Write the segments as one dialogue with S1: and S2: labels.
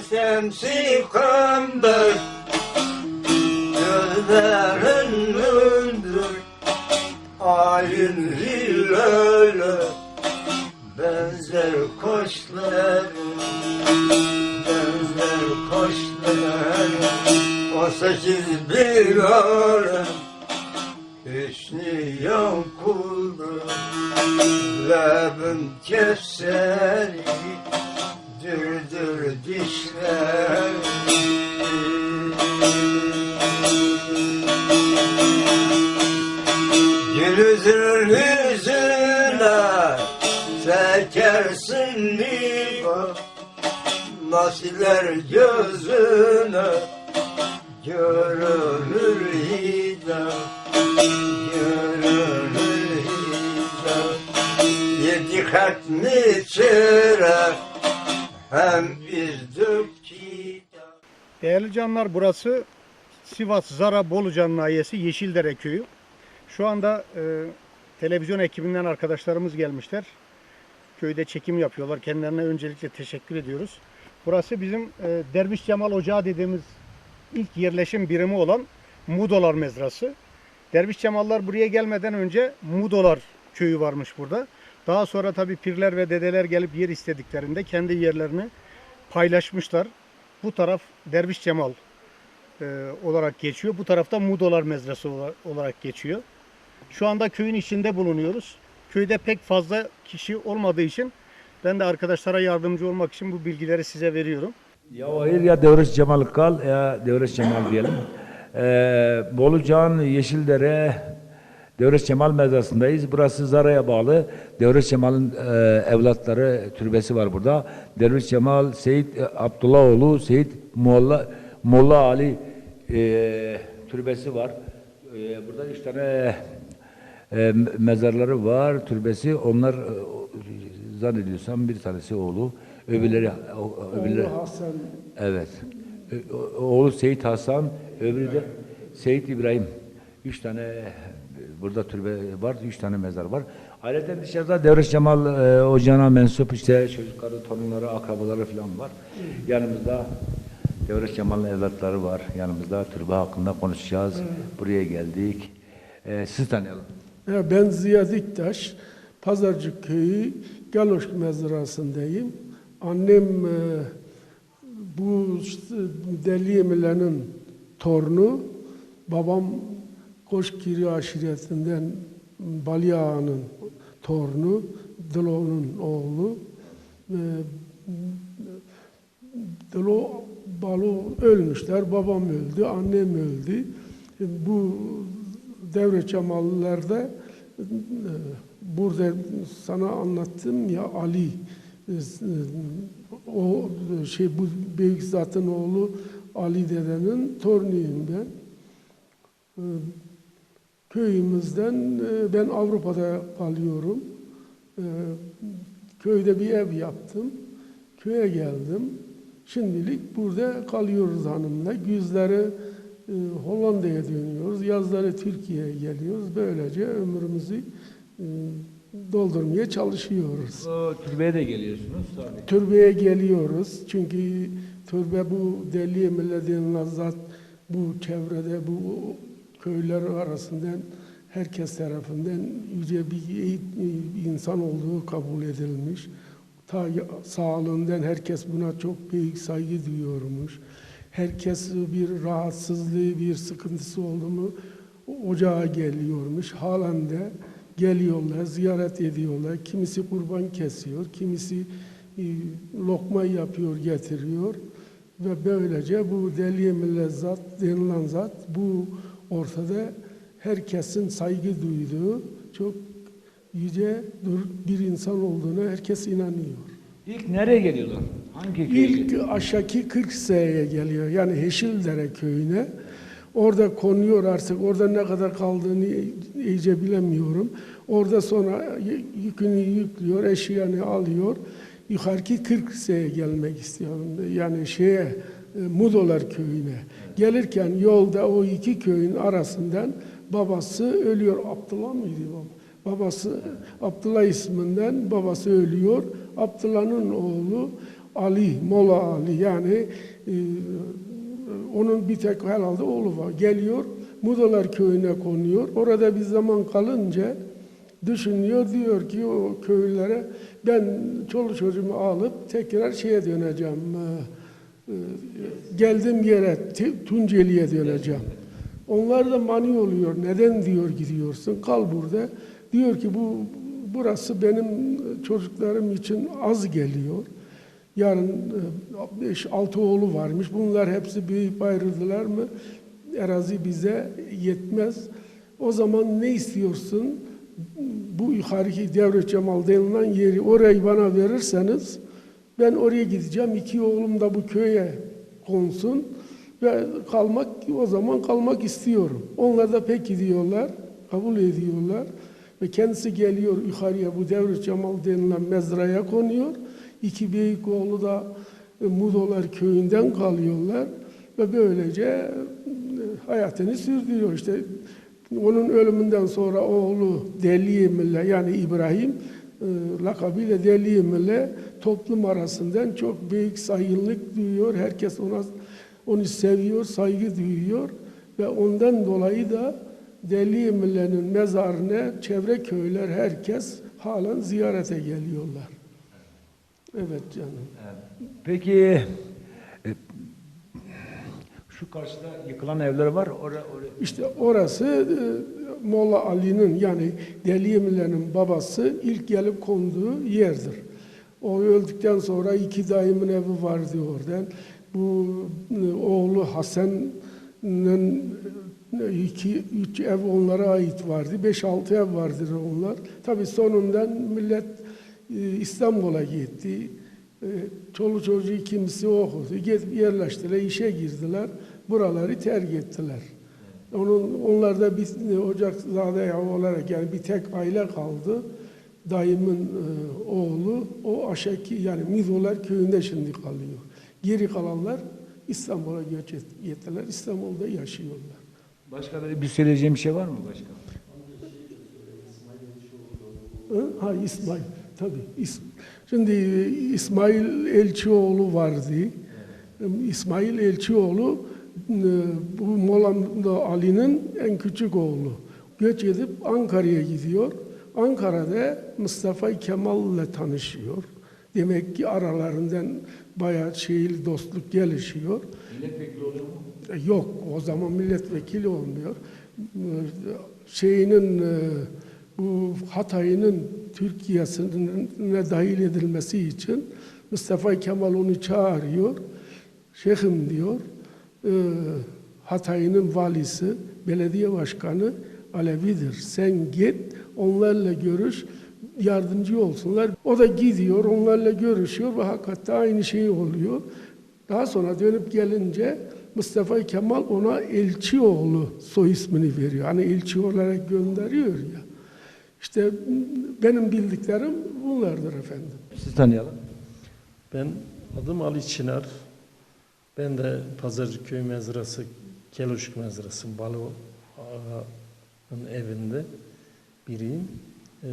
S1: Şemsi kamber Gözlerin mündür Ayın hilale Benzer kaşların Benzer kaşların O sekiz bir alem Hüsnü yankuldu Lebim kevseri Nasiler gözüne Görünür hidam Görünür hidam Yedi hatmi çırak Hem üzdük kitap
S2: Değerli canlar burası Sivas Zara Bolucan Nahiyesi Yeşildere Köyü. Şu anda e, televizyon ekibinden arkadaşlarımız gelmişler. Köyde çekim yapıyorlar. Kendilerine öncelikle teşekkür ediyoruz. Burası bizim e, Derviş Cemal Ocağı dediğimiz ilk yerleşim birimi olan Mudolar Mezrası. Derviş Cemallar buraya gelmeden önce Mudolar köyü varmış burada. Daha sonra tabii pirler ve dedeler gelip yer istediklerinde kendi yerlerini paylaşmışlar. Bu taraf Derviş Cemal e, olarak geçiyor. Bu tarafta Mudolar Mezrası ola- olarak geçiyor. Şu anda köyün içinde bulunuyoruz. Köyde pek fazla kişi olmadığı için ben de arkadaşlara yardımcı olmak için bu bilgileri size veriyorum.
S3: Ya hayır ya Devres Cemal Kal ya Devres Cemal diyelim. Ee, Bolucan Yeşildere Devres Cemal mezrasındayız. Burası Zara'ya bağlı. Devres Cemal'in e, evlatları türbesi var burada. Devres Cemal, Seyit e, Abdullahoğlu, Seyit Molla, Molla Ali e, türbesi var. E, burada üç tane e, mezarları var, türbesi. Onlar e, zannediyorsam bir tanesi oğlu, öbürleri öbürleri
S4: Hasan
S3: Evet. Oğlu Seyit Hasan, öbürü de Seyit İbrahim. Üç tane e, burada türbe var, üç tane mezar var. Ayrıca dışarıda Devres Cemal e, Ocağı'na mensup işte çocukları, torunları, akrabaları falan var. Yanımızda Devres Cemal'in evlatları var. Yanımızda türbe hakkında konuşacağız. Buraya geldik. E, siz tanıyalım.
S4: Ya Ben Ziya Diktaş, Pazarcık Köyü Galoş mezrasındayım. Annem e, bu Deli Emile'nin torunu, babam Koşkiri aşiretinden Bali Ağa'nın torunu, Dilo'nun oğlu. E, Dilo Balo ölmüşler, babam öldü, annem öldü. E, Bu devre e, burada sana anlattım ya Ali e, o şey bu büyük zatın oğlu Ali dedenin torunuyum ben. E, Köyümüzden e, ben Avrupa'da kalıyorum. E, Köyde bir ev yaptım. Köye geldim. Şimdilik burada kalıyoruz hanımla. Güzleri e, Hollanda'ya dönüyoruz. Yazları Türkiye'ye geliyoruz. Böylece ömrümüzü e, doldurmaya çalışıyoruz.
S3: O türbeye de geliyorsunuz tabii.
S4: Türbeye geliyoruz. Çünkü türbe bu deli milletin zat bu çevrede bu köyler arasından herkes tarafından yüce bir insan olduğu kabul edilmiş. Ta sağlığından herkes buna çok büyük saygı duyuyormuş. Herkes bir rahatsızlığı, bir sıkıntısı oldu mu ocağa geliyormuş. Halen de geliyorlar, ziyaret ediyorlar. Kimisi kurban kesiyor, kimisi e, lokma yapıyor, getiriyor. Ve böylece bu deli millet zat denilen zat bu ortada herkesin saygı duyduğu çok yüce bir insan olduğuna herkes inanıyor.
S3: İlk nereye geliyorlar? Hangi köye
S4: İlk aşağıki 40 seye geliyor. Yani Heşildere köyüne. Orada konuyor artık. Orada ne kadar kaldığını iyice bilemiyorum. Orada sonra yükünü yüklüyor, eşyanı alıyor. Yukarıki 40 seye gelmek istiyorum. Yani şeye e, Mudolar köyüne. Gelirken yolda o iki köyün arasından babası ölüyor. Abdullah mıydı baba? Babası Abdullah isminden babası ölüyor. Abdullah'ın oğlu Ali, Molla Ali yani e, onun bir tek herhalde oğlu var. Geliyor, Mudalar köyüne konuyor. Orada bir zaman kalınca düşünüyor, diyor ki o köylülere ben çoluk çocuğumu alıp tekrar şeye döneceğim. e, e, geldiğim yere, Tunceli'ye döneceğim. Onlar da mani oluyor. Neden diyor gidiyorsun? Kal burada. Diyor ki bu burası benim çocuklarım için az geliyor. Yarın 5-6 oğlu varmış. Bunlar hepsi büyüyüp ayrıldılar mı? Erazi bize yetmez. O zaman ne istiyorsun? Bu yukarıki Devlet Cemal denilen yeri orayı bana verirseniz ben oraya gideceğim. İki oğlum da bu köye konsun ve kalmak o zaman kalmak istiyorum. Onlar da pek gidiyorlar, kabul ediyorlar ve kendisi geliyor yukarıya bu Devlet Cemal denilen mezraya konuyor. İki büyük oğlu da e, Mudolar köyünden kalıyorlar ve böylece e, hayatını sürdürüyor. İşte onun ölümünden sonra oğlu Deli Emile yani İbrahim e, lakabıyla Deli Emile toplum arasından çok büyük saygınlık duyuyor. Herkes ona onu seviyor, saygı duyuyor ve ondan dolayı da Deli Emile'nin mezarına çevre köyler herkes halen ziyarete geliyorlar. Evet canım.
S3: Peki e, şu karşıda yıkılan evler var. Orada
S4: İşte orası e, Molla Ali'nin yani Deli Emile'nin babası ilk gelip konduğu yerdir. O öldükten sonra iki dayımın evi vardı oradan. Bu e, oğlu Hasan'ın iki, üç ev onlara ait vardı. Beş altı ev vardır onlar. Tabii sonundan millet İstanbul'a gitti. E, Çoluk çocuğu kimisi okudu. Gidip yerleştiler, işe girdiler. Buraları terk ettiler. Onun, onlar da bir Ocakzade olarak yani bir tek aile kaldı. Dayımın e, oğlu o aşaki yani Mizolar köyünde şimdi kalıyor. Geri kalanlar İstanbul'a göç et- ettiler. İstanbul'da yaşıyorlar.
S3: başka da bir söyleyeceğim şey var mı başka?
S4: Ha İsmail tabii. Şimdi İsmail Elçioğlu vardı. İsmail Elçioğlu e, bu Molla Ali'nin en küçük oğlu. Göç edip Ankara'ya gidiyor. Ankara'da Mustafa Kemal'le tanışıyor. Demek ki aralarından bayağı şeyli dostluk gelişiyor.
S3: Milletvekili oluyor mu?
S4: E, Yok, o zaman milletvekili olmuyor. Şeyinin e, Hatay'ın Türkiye'sine dahil edilmesi için Mustafa Kemal onu çağırıyor. Şeyhim diyor, e, Hatay'ın valisi, belediye başkanı Alevidir. Sen git, onlarla görüş, yardımcı olsunlar. O da gidiyor, onlarla görüşüyor ve hakikaten aynı şey oluyor. Daha sonra dönüp gelince Mustafa Kemal ona Elçioğlu soy ismini veriyor. Hani elçi olarak gönderiyor ya. İşte benim bildiklerim bunlardır efendim.
S3: Sizi tanıyalım.
S5: Ben adım Ali Çınar. Ben de Pazarcıköy mezrası, Keloşuk mezrası Balo Ağa'nın evinde biriyim. Ee,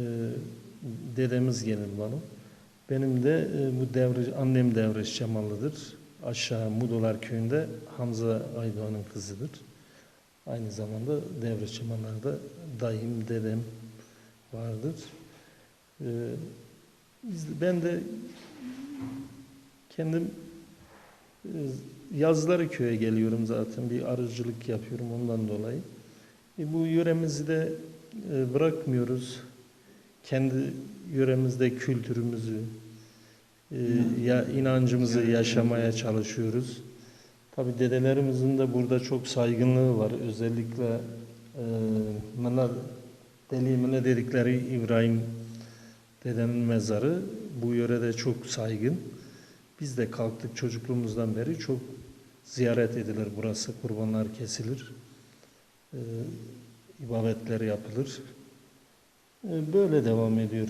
S5: dedemiz gelir bana. Benim de e, bu devre, annem Devreş Cemallı'dır. Aşağı Mudolar köyünde Hamza Aydoğan'ın kızıdır. Aynı zamanda Devreş Cemallar'da dayım, dedem vardır. Ee, ben de kendim e, yazları köye geliyorum zaten bir arıcılık yapıyorum ondan dolayı. E, bu yöremizi de e, bırakmıyoruz. Kendi yöremizde kültürümüzü, e, ya inancımızı yaşamaya çalışıyoruz. Tabi dedelerimizin de burada çok saygınlığı var. Özellikle e, Mınar Delimine dedikleri İbrahim dedenin mezarı bu yörede çok saygın. Biz de kalktık çocukluğumuzdan beri çok ziyaret edilir burası. Kurbanlar kesilir. Ee, ibadetler yapılır. Ee, böyle devam ediyor.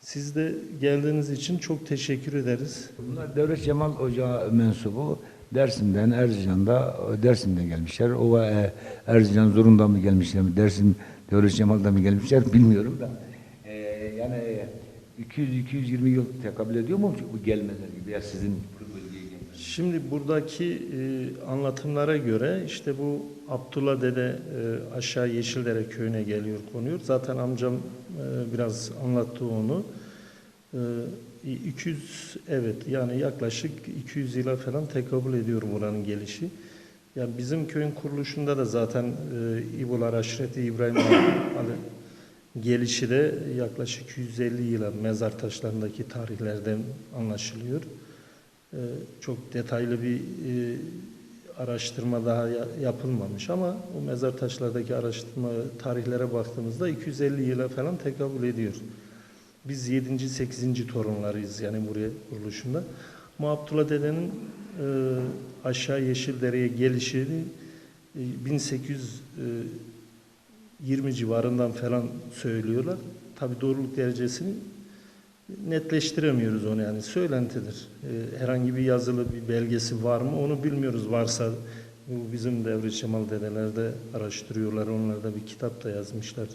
S5: Siz de geldiğiniz için çok teşekkür ederiz.
S3: Bunlar Devlet Cemal Ocağı mensubu. Dersim'den, Erzincan'da, Dersim'den gelmişler. Ova e, Erzincan Zorun'dan mı gelmişler, Dersim Devlet Cemal'dan mı gelmişler bilmiyorum da. E, yani 200-220 yıl tekabül ediyor mu bu gelmeler gibi ya sizin?
S5: Şimdi buradaki e, anlatımlara göre işte bu Abdullah Dede e, aşağı Yeşildere köyüne geliyor konuyor. Zaten amcam e, biraz anlattı onu. E, 200 evet yani yaklaşık 200 yıla falan tekabül ediyor buranın gelişi. Ya bizim köyün kuruluşunda da zaten e, İbolar Aşireti İbrahim Ali gelişi de yaklaşık 150 yıla mezar taşlarındaki tarihlerden anlaşılıyor. Ee, çok detaylı bir e, araştırma daha ya- yapılmamış ama o mezar taşlardaki araştırma tarihlere baktığımızda 250 yıla falan tekabül ediyor. Biz 7. 8. torunlarıyız yani buraya kuruluşunda. Ama Abdullah dedenin e, aşağı Yeşildere'ye gelişini e, 1820 civarından falan söylüyorlar. Tabi doğruluk derecesini netleştiremiyoruz onu yani söylentidir. Ee, herhangi bir yazılı bir belgesi var mı onu bilmiyoruz. Varsa bu bizim Devri Cemal dedelerde araştırıyorlar. Onlar da bir kitap da yazmışlar.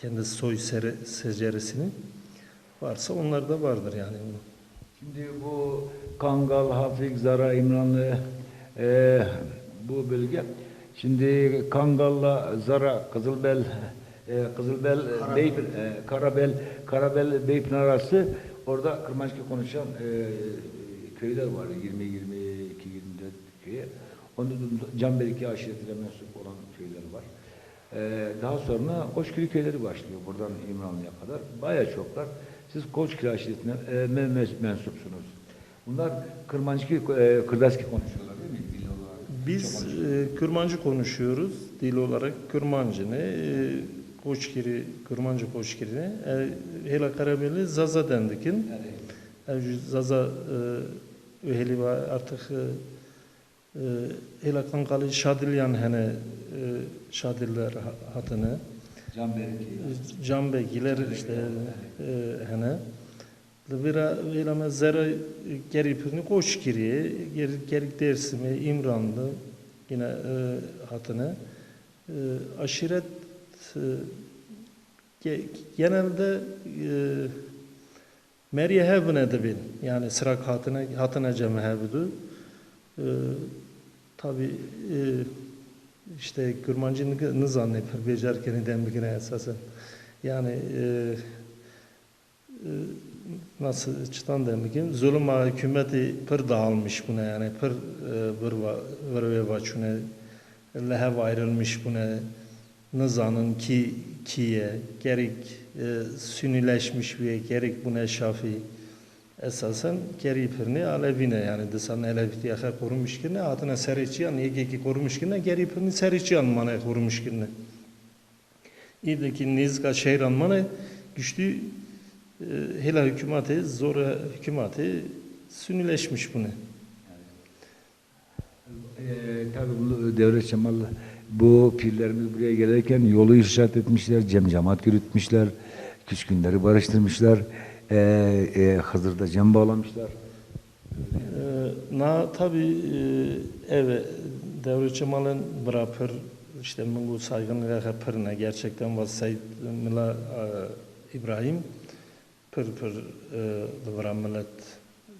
S5: Kendi soy seceresini. Varsa onlar da vardır yani.
S3: Şimdi bu Kangal, Hafik, Zara, İmranlı e, bu bölge. Şimdi Kangal'la Zara, Kızılbel, e, Kızılbel, Bey, e, Karabel, Karabel, Beypınar arası orada Kırmançki konuşan e, köyler var. 20, 22, 24 köye. Onda da Canberiki aşiretine mensup olan köyler var. E, daha sonra Koçkili köyleri başlıyor buradan İmranlı'ya kadar. Bayağı çoklar. Siz Koçkili aşiretine e, men- men- mensupsunuz. Bunlar Kırmancı, e, Kırdaski konuşuyorlar değil mi? Dil olarak.
S5: Biz e, Kırmancı konuşuyoruz. Dil olarak Kırmancı ne? E, Koçkiri, Kırmancı Koçkiri e, Hela Karabeli Zaza dendikin.
S3: Yani,
S5: Ev Zaza e, öheli var artık e, e, Hela Kankalı Şadilyan hene e, Şadiller ha- hatını.
S3: Canberiki.
S5: Canbegiler işte e, hene. Vira velame zera geripini koş giriye geri gerik dersimi İmranlı yine e, hatını. E, aşiret e, ge- genelde e, Meriye hevne de bin yani sırak hatına hatına cem hevdu e, tabi e, işte Kırmancı'nı zannediyor becerkeni dembikine esasen. Yani e, e, nasıl çıtan demikin zulüm hükümeti pır dağılmış buna yani pır e, bir va bir ve vaçune lehev ayrılmış buna nizanın ki kiye gerek e, sünnileşmiş ve gerek buna şafi esasen geri pirni alevine yani desan alevi diye korumuş ki ne adına seriçiyan niye ki korumuş ki ne geri pirni seriçiyan mana korumuş ki ne İdeki nizga şehran mana güçlü e, hela hükümeti zor hükümeti sünnileşmiş bunu.
S3: Ee, tabii bu Devlet Cemal bu pirlerimiz buraya gelirken yolu irşat etmişler, cem cemaat yürütmüşler, küskünleri barıştırmışlar, ee, e, Hızır'da cem bağlamışlar.
S5: Ee, Na tabi evet Devlet Cemal'in bırakır işte Mungu saygınlığa pırına gerçekten var Said Mila e, İbrahim pır pır dıvra millet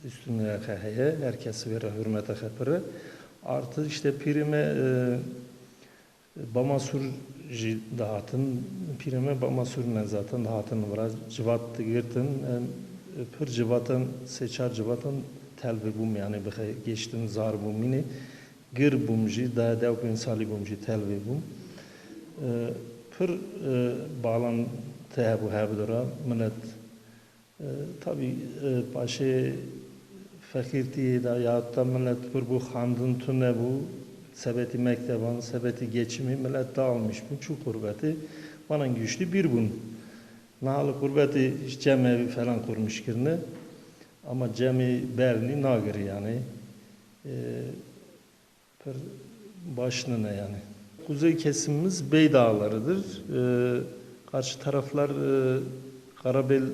S5: üstünlüğe heye herkes vere hürmete pırı artı işte pirime e, Bamasur ji dağıtın pirime Bamasur ne zaten dağıtın var civat girtin pır civatın seçar civatın telbi bum yani bir geçtin zar bum mini gır bumji da devk insali bumji telbi bum. Ee, pır e, bağlan tehebu hebdura millet e, tabi e, başı fakirti da ya da millet pır bu handın tüne bu sebeti mekteban sebeti geçimi millet dağılmış bu çok kurbeti bana güçlü bir bun Nahalı kurbeti cemevi falan kurmuş kirne ama cemi berni nagır yani e, per başına yani. Kuzey kesimimiz Bey Dağları'dır. E, karşı taraflar e, Karabel, e,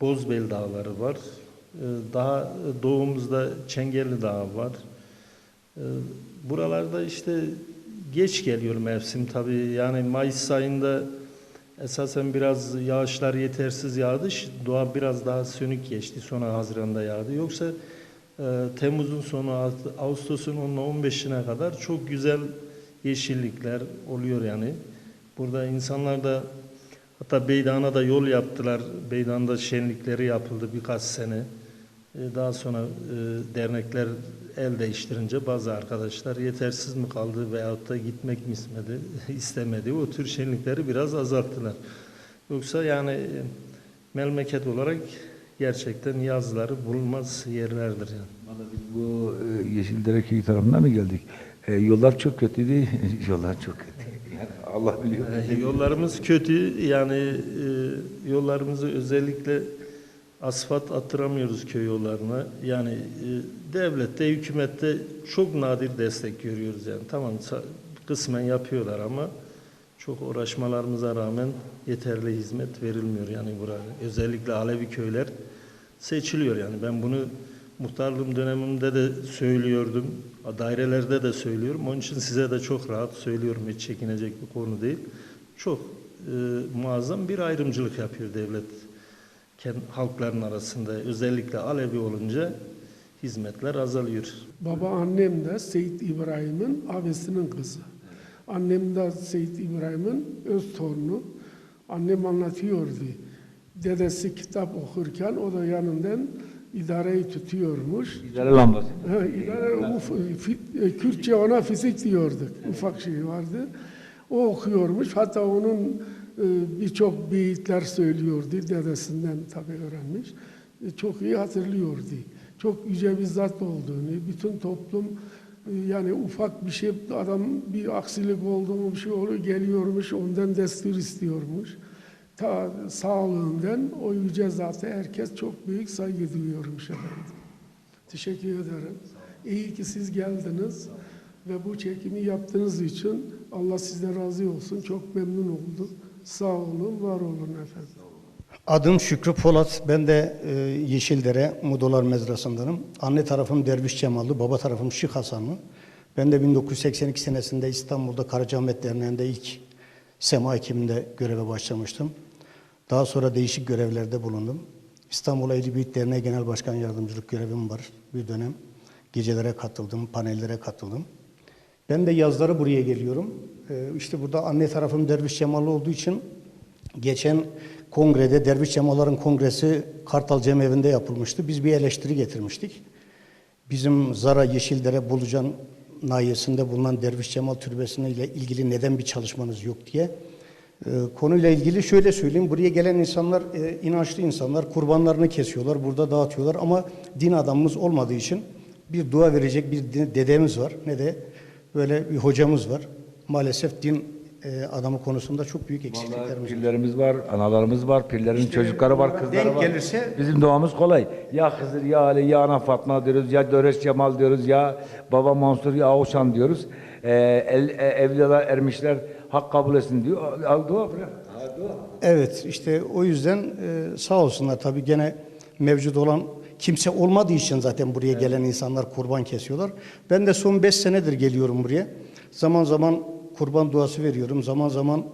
S5: Bozbel Dağları var. E, daha doğumuzda Çengelli Dağı var. E, buralarda işte geç geliyor mevsim tabii. Yani Mayıs ayında Esasen biraz yağışlar yetersiz yağdı. Doğa biraz daha sönük geçti. Sonra Haziran'da yağdı. Yoksa e, Temmuz'un sonu Ağust- Ağustos'un 10'una 15'ine kadar çok güzel yeşillikler oluyor yani. Burada insanlar da hatta Beydan'a da yol yaptılar. Beydan'da şenlikleri yapıldı birkaç sene. E, Daha sonra e, dernekler el değiştirince bazı arkadaşlar yetersiz mi kaldı veyahut da gitmek mi istemedi, istemedi. O tür şenlikleri biraz azalttılar. Yoksa yani e, memleket olarak gerçekten yazları bulunmaz yerlerdir yani.
S3: Vallahi biz bu Yeşildere köyü tarafından mı geldik? E, yollar çok kötüydü. yollar çok kötü. Yani Allah biliyor.
S5: E, Yollarımız kötü yani e, yollarımızı özellikle asfalt attıramıyoruz köy yollarına. Yani e, devlette, hükümette çok nadir destek görüyoruz yani. Tamam kısmen yapıyorlar ama çok uğraşmalarımıza rağmen yeterli hizmet verilmiyor yani burada. Özellikle Alevi köyler seçiliyor yani. Ben bunu muhtarlığım dönemimde de söylüyordum. Dairelerde de söylüyorum. Onun için size de çok rahat söylüyorum. Hiç çekinecek bir konu değil. Çok e, muazzam bir ayrımcılık yapıyor devlet halkların arasında. Özellikle Alevi olunca hizmetler azalıyor.
S4: Baba annem de Seyit İbrahim'in abisinin kızı. Annem de Seyit İbrahim'in öz torunu. Annem anlatıyordu. Dedesi kitap okurken o da yanından idareyi tutuyormuş.
S3: İdare lambası.
S4: Ha, idare, uf, fi- e, Kürtçe ona fizik diyorduk. Ufak şey vardı. O okuyormuş. Hatta onun birçok beyitler söylüyordu. Dedesinden tabii öğrenmiş. E, Çok iyi hatırlıyordu. Çok yüce bir zat olduğunu, bütün toplum e, yani ufak bir şey adam bir aksilik oldu mu bir şey oluyor geliyormuş ondan destur istiyormuş. Ta sağlığından o yüce zata herkes çok büyük saygı duyuyormuş efendim. Teşekkür ederim. İyi ki siz geldiniz ve bu çekimi yaptığınız için Allah sizden razı olsun. Çok memnun olduk. Sağ olun, var olun efendim.
S2: Adım Şükrü Polat. Ben de e, Yeşildere Mudolar Mezrası'ndanım. Anne tarafım Derviş Cemallı, baba tarafım Şık Hasanlı. Ben de 1982 senesinde İstanbul'da Karacaahmet Derneği'nde ilk sema ekiminde göreve başlamıştım. Daha sonra değişik görevlerde bulundum. İstanbul Ehli Büyük Derneği Genel Başkan Yardımcılık görevim var bir dönem. Gecelere katıldım, panellere katıldım. Ben de yazları buraya geliyorum. Ee, işte burada anne tarafım Derviş Cemallı olduğu için geçen kongrede Derviş Cemalların kongresi Kartal Cemevi'nde yapılmıştı. Biz bir eleştiri getirmiştik. Bizim Zara Yeşildere Bulucan nahiyesinde bulunan Derviş Cemal Türbesi'ne ile ilgili neden bir çalışmanız yok diye. Ee, konuyla ilgili şöyle söyleyeyim. Buraya gelen insanlar e, inançlı insanlar. Kurbanlarını kesiyorlar, burada dağıtıyorlar ama din adamımız olmadığı için bir dua verecek bir dedemiz var ne de böyle bir hocamız var. Maalesef din e, adamı konusunda çok büyük eksikliklerimiz var.
S3: pirlerimiz var, analarımız var, pirlerin çocukları var, kızları var.
S2: gelirse-
S3: Bizim doğamız kolay. Ya Hızır, ya Ali, ya Ana Fatma diyoruz, ya Döreş Cemal diyoruz, ya Baba Mansur, ya Avşan diyoruz. Ee, el, evliyalar, ermişler hak kabul etsin diyor. Al dua bırak.
S2: Evet işte o yüzden e, sağ olsunlar tabii gene mevcut olan kimse olmadığı için zaten buraya gelen insanlar kurban kesiyorlar. Ben de son 5 senedir geliyorum buraya. Zaman zaman kurban duası veriyorum. Zaman zaman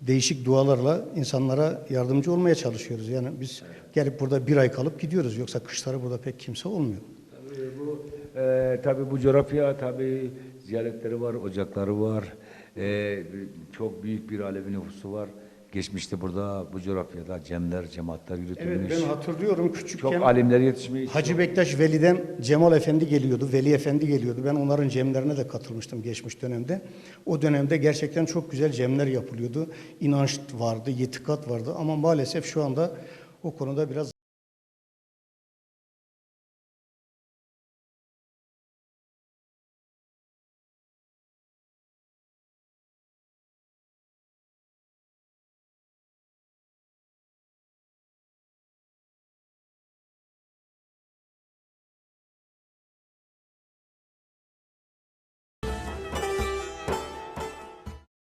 S2: değişik dualarla insanlara yardımcı olmaya çalışıyoruz. Yani biz gelip burada bir ay kalıp gidiyoruz. Yoksa kışları burada pek kimse olmuyor.
S3: Tabii bu, e, tabii bu coğrafya tabii ziyaretleri var, ocakları var. E, çok büyük bir Alevi nüfusu var. Geçmişte burada bu coğrafyada cemler, cemaatler yürütülmüş.
S2: Evet ben hatırlıyorum küçükken.
S3: çok alimler yetişmiş.
S2: Hacı Bektaş Veli'den Cemal Efendi geliyordu, Veli Efendi geliyordu. Ben onların cemlerine de katılmıştım geçmiş dönemde. O dönemde gerçekten çok güzel cemler yapılıyordu. İnanç vardı, yetikat vardı ama maalesef şu anda o konuda biraz